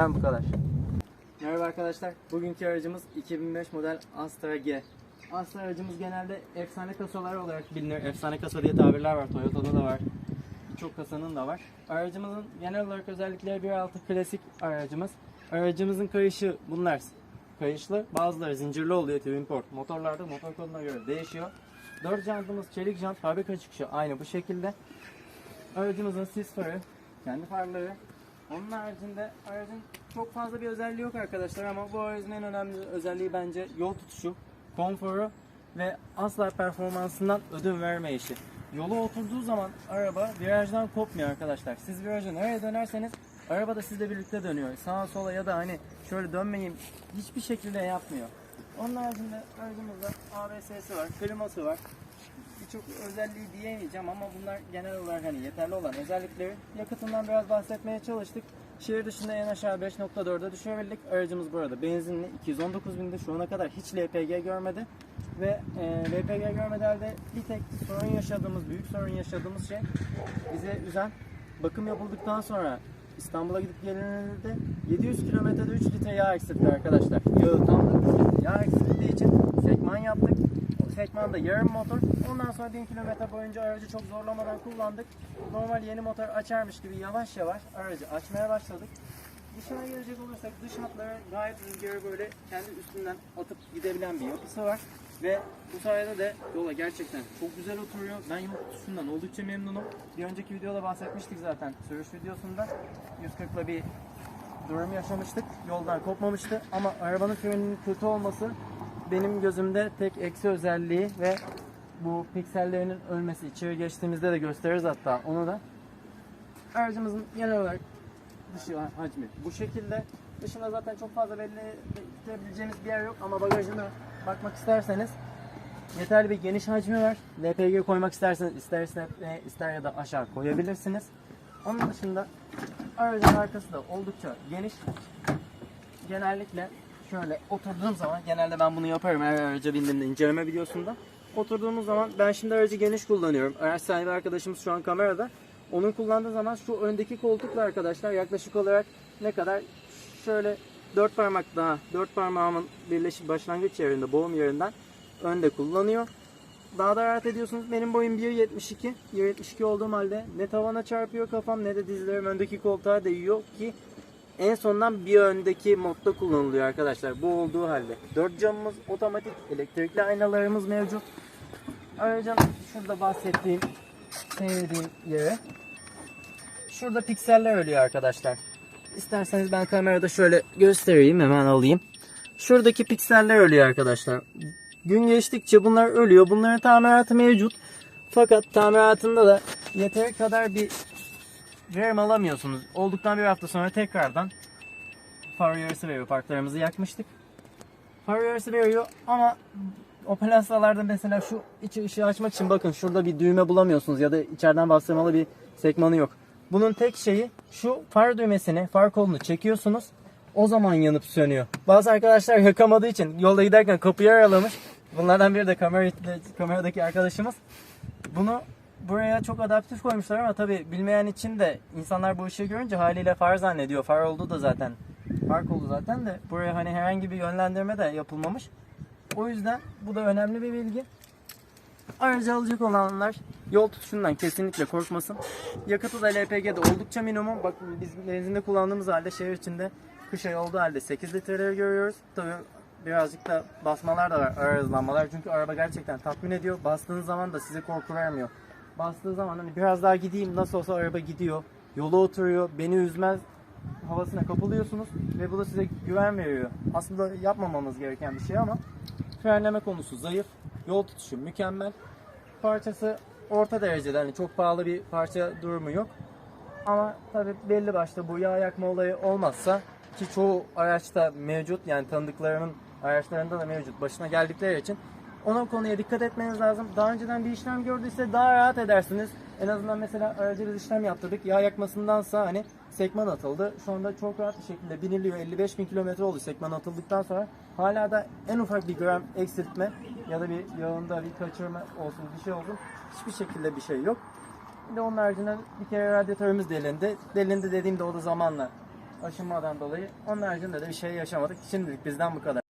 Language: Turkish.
Ben bu kadar. Merhaba arkadaşlar. Bugünkü aracımız 2005 model Astra G. Astra aracımız genelde efsane kasalar olarak bilinir. Efsane kasa diye tabirler var. Toyota'da da var. Birçok kasanın da var. Aracımızın genel olarak özellikleri 1.6 klasik aracımız. Aracımızın kayışı bunlar kayışlı. Bazıları zincirli oluyor twin port. Motorlarda motor koduna göre değişiyor. 4 jantımız çelik jant fabrika çıkışı aynı bu şekilde. Aracımızın sis farı, kendi farları. Onun haricinde aracın çok fazla bir özelliği yok arkadaşlar ama bu aracın en önemli özelliği bence yol tutuşu, konforu ve asla performansından ödün vermeyişi. Yola oturduğu zaman araba virajdan kopmuyor arkadaşlar. Siz virajı nereye dönerseniz araba da sizle birlikte dönüyor. Sağa sola ya da hani şöyle dönmeyeyim hiçbir şekilde yapmıyor. Onun haricinde aracımızda ABS'si var, kliması var, birçok özelliği diyemeyeceğim ama bunlar genel olarak hani yeterli olan özellikleri. Yakıtından biraz bahsetmeye çalıştık. Şehir dışında en aşağı 5.4'e düşürebildik. Aracımız burada benzinli 219 binde şu ana kadar hiç LPG görmedi. Ve e, LPG görmedi halde bir tek sorun yaşadığımız, büyük sorun yaşadığımız şey bize üzen bakım yapıldıktan sonra İstanbul'a gidip gelinildi 700 kilometrede 3 litre yağ eksiltti arkadaşlar. Yağı tam yağ eksilttiği için sekman yaptık. Sekmanda yarım motor. Ondan sonra 1000 kilometre boyunca aracı çok zorlamadan kullandık. Normal yeni motor açarmış gibi yavaş yavaş aracı açmaya başladık. Dışına gelecek olursak dış hatları gayet rüzgarı böyle kendi üstünden atıp gidebilen bir yapısı var. Ve bu sayede de yola gerçekten çok güzel oturuyor. Ben yol tutuşundan oldukça memnunum. Bir önceki videoda bahsetmiştik zaten sürüş videosunda. 140'la bir durum yaşamıştık. Yoldan kopmamıştı ama arabanın freninin kötü olması benim gözümde tek eksi özelliği ve bu piksellerinin ölmesi. İçeri geçtiğimizde de gösteririz hatta onu da. Aracımızın genel olarak dışı hacmi bu şekilde. Dışında zaten çok fazla belli edebileceğimiz bir yer yok ama bagajına bakmak isterseniz yeterli bir geniş hacmi var. LPG koymak isterseniz isterse ister ya da aşağı koyabilirsiniz. Onun dışında aracın arkası da oldukça geniş. Genellikle şöyle oturduğum zaman genelde ben bunu yaparım her araca bindiğimde inceleme videosunda. Oturduğumuz zaman ben şimdi aracı geniş kullanıyorum. Araç sahibi arkadaşımız şu an kamerada. Onun kullandığı zaman şu öndeki koltukla arkadaşlar yaklaşık olarak ne kadar şöyle dört parmak daha dört parmağımın birleşik başlangıç yerinde boğum yerinden önde kullanıyor. Daha da rahat ediyorsunuz. Benim boyum 1.72. 1.72 olduğum halde ne tavana çarpıyor kafam ne de dizlerim öndeki koltuğa değiyor ki en sondan bir öndeki modda kullanılıyor arkadaşlar. Bu olduğu halde. 4 camımız otomatik elektrikli aynalarımız mevcut. Aracın şurada bahsettiğim sevdiğim yere. Şurada pikseller ölüyor arkadaşlar. İsterseniz ben kamerada şöyle göstereyim hemen alayım. Şuradaki pikseller ölüyor arkadaşlar. Gün geçtikçe bunlar ölüyor. Bunların tamiratı mevcut. Fakat tamiratında da yeteri kadar bir verim alamıyorsunuz. Olduktan bir hafta sonra tekrardan far uyarısı veriyor. Parklarımızı yakmıştık. Far uyarısı veriyor ama Opel Astra'larda mesela şu içi ışığı açmak için bakın şurada bir düğme bulamıyorsunuz ya da içeriden bastırmalı bir sekmanı yok. Bunun tek şeyi şu far düğmesini, far kolunu çekiyorsunuz. O zaman yanıp sönüyor. Bazı arkadaşlar yakamadığı için yolda giderken kapıyı aralamış. Bunlardan biri de kamera, kameradaki arkadaşımız. Bunu buraya çok adaptif koymuşlar ama tabi bilmeyen için de insanlar bu ışığı görünce haliyle far zannediyor. Far olduğu da zaten far kolu zaten de buraya hani herhangi bir yönlendirme de yapılmamış. O yüzden bu da önemli bir bilgi. Aracı alacak olanlar yol tutuşundan kesinlikle korkmasın. Yakıtı da LPG'de oldukça minimum. Bakın biz benzinde kullandığımız halde şehir içinde kış ayı olduğu halde 8 litreleri görüyoruz. Tabii birazcık da basmalar da var, ara hızlanmalar. Çünkü araba gerçekten tatmin ediyor. Bastığınız zaman da size korku vermiyor. Bastığı zaman hani biraz daha gideyim nasıl olsa araba gidiyor. Yola oturuyor, beni üzmez havasına kapılıyorsunuz ve bu da size güven veriyor. Aslında yapmamamız gereken bir şey ama frenleme konusu zayıf, yol tutuşu mükemmel. Parçası orta derecede hani çok pahalı bir parça durumu yok. Ama tabi belli başta bu yağ yakma olayı olmazsa ki çoğu araçta mevcut yani tanıdıklarımın araçlarında da mevcut başına geldikleri için ona konuya dikkat etmeniz lazım. Daha önceden bir işlem gördüyse daha rahat edersiniz. En azından mesela aracı işlem yaptırdık. Yağ yakmasındansa hani sekman atıldı. Şu anda çok rahat bir şekilde biniliyor. 55 bin kilometre oldu sekman atıldıktan sonra. Hala da en ufak bir gram eksiltme ya da bir yağında bir kaçırma olsun bir şey olsun. Hiçbir şekilde bir şey yok. Bir de onun haricinde bir kere radyatörümüz delindi. Delindi dediğimde o da zamanla aşınmadan dolayı. Onun haricinde de bir şey yaşamadık. Şimdilik bizden bu kadar.